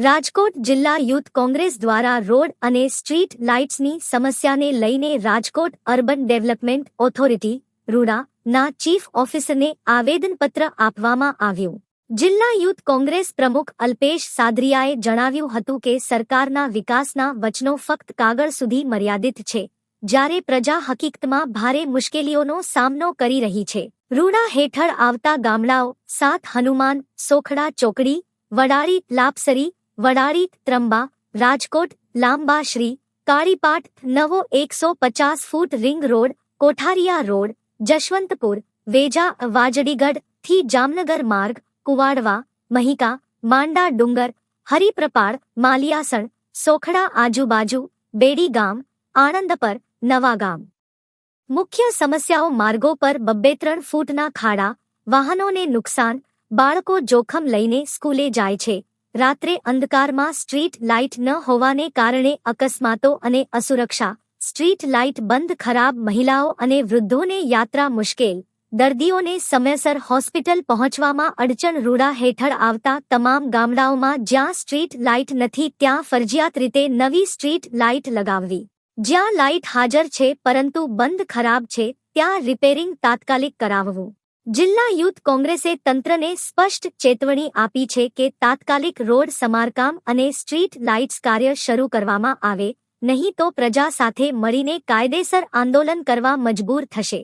રાજકોટ જિલ્લા યુથ કોંગ્રેસ દ્વારા રોડ અને સ્ટ્રીટ લાઇટ્સની સમસ્યાને લઈને Rajkot urban development authority, RUDA, ના ચીફ ઓફિસરને આવેદનપત્ર આપવામાં આવ્યું. જિલ્લા યુથ કોંગ્રેસ પ્રમુખ અલ્પેશ સાદરિયાએ જણાવ્યું હતું કે સરકારના વિકાસના વચનો ફક્ત કાગળ સુધી મર્યાદિત છે. જ્યારે પ્રજા હકીકતમાં ભારે મુશ્કેલીઓનો સામનો કરી રહી છે. રૂડા હેઠળ આવતા ગામડાઓ, સાત હનુમાન, સોખડા ચોકડી, વડાળી, લાપસરી વડાળી ત્રંબા, રાજકોટ લાંબાશ્રી કાળીપાટ, નવો એકસો પચાસ foot ring road, Kothariya road, Jashwantpur, Veja, વાજડીગઢથી Jamnagar માર્ગ, કુવાડવા, મહિકા, માંડા ડુંગર, હરિપ્રપાળ, માલિયાસણ, સોખડા આજુબાજુ, બેડી ગામ, આણંદપર, નવા ગામ. મુખ્ય સમસ્યાઓ માર્ગો પર બબ્બે ત્રણ ફૂટના ખાડા, વાહનોને નુકસાન, બાળકો જોખમ લઈને સ્કૂલે જાય છે. રાત્રે અંધકારમાં સ્ટ્રીટ લાઇટ ન હોવાને કારણે અકસ્માતો અને અસુરક્ષા. સ્ટ્રીટ લાઇટ બંધ ખરાબ મહિલાઓ અને વૃદ્ધોને યાત્રા મુશ્કેલ. દર્દીઓને સમયસર હોસ્પિટલ પહોંચવામાં અડચણ રૂડા હેઠળ આવતા તમામ ગામડાઓમાં જ્યાં સ્ટ્રીટ લાઇટ નથી ત્યાં ફરજિયાત રીતે નવી સ્ટ્રીટ લાઇટ લગાવવી. જ્યાં લાઇટ હાજર છે પરંતુ બંધ ખરાબ છે, ત્યાં રિપેરિંગ તાત્કાલિક કરાવવું. જિલ્લા યુથ કોંગ્રેસે તંત્રને સ્પષ્ટ ચેતવણી આપી છે કે તાત્કાલિક રોડ સમારકામ અને સ્ટ્રીટ લાઇટ્સ કાર્ય શરૂ કરવામાં આવે, નહીં તો પ્રજા સાથે મળીને કાયદેસર આંદોલન કરવા મજબૂર થશે.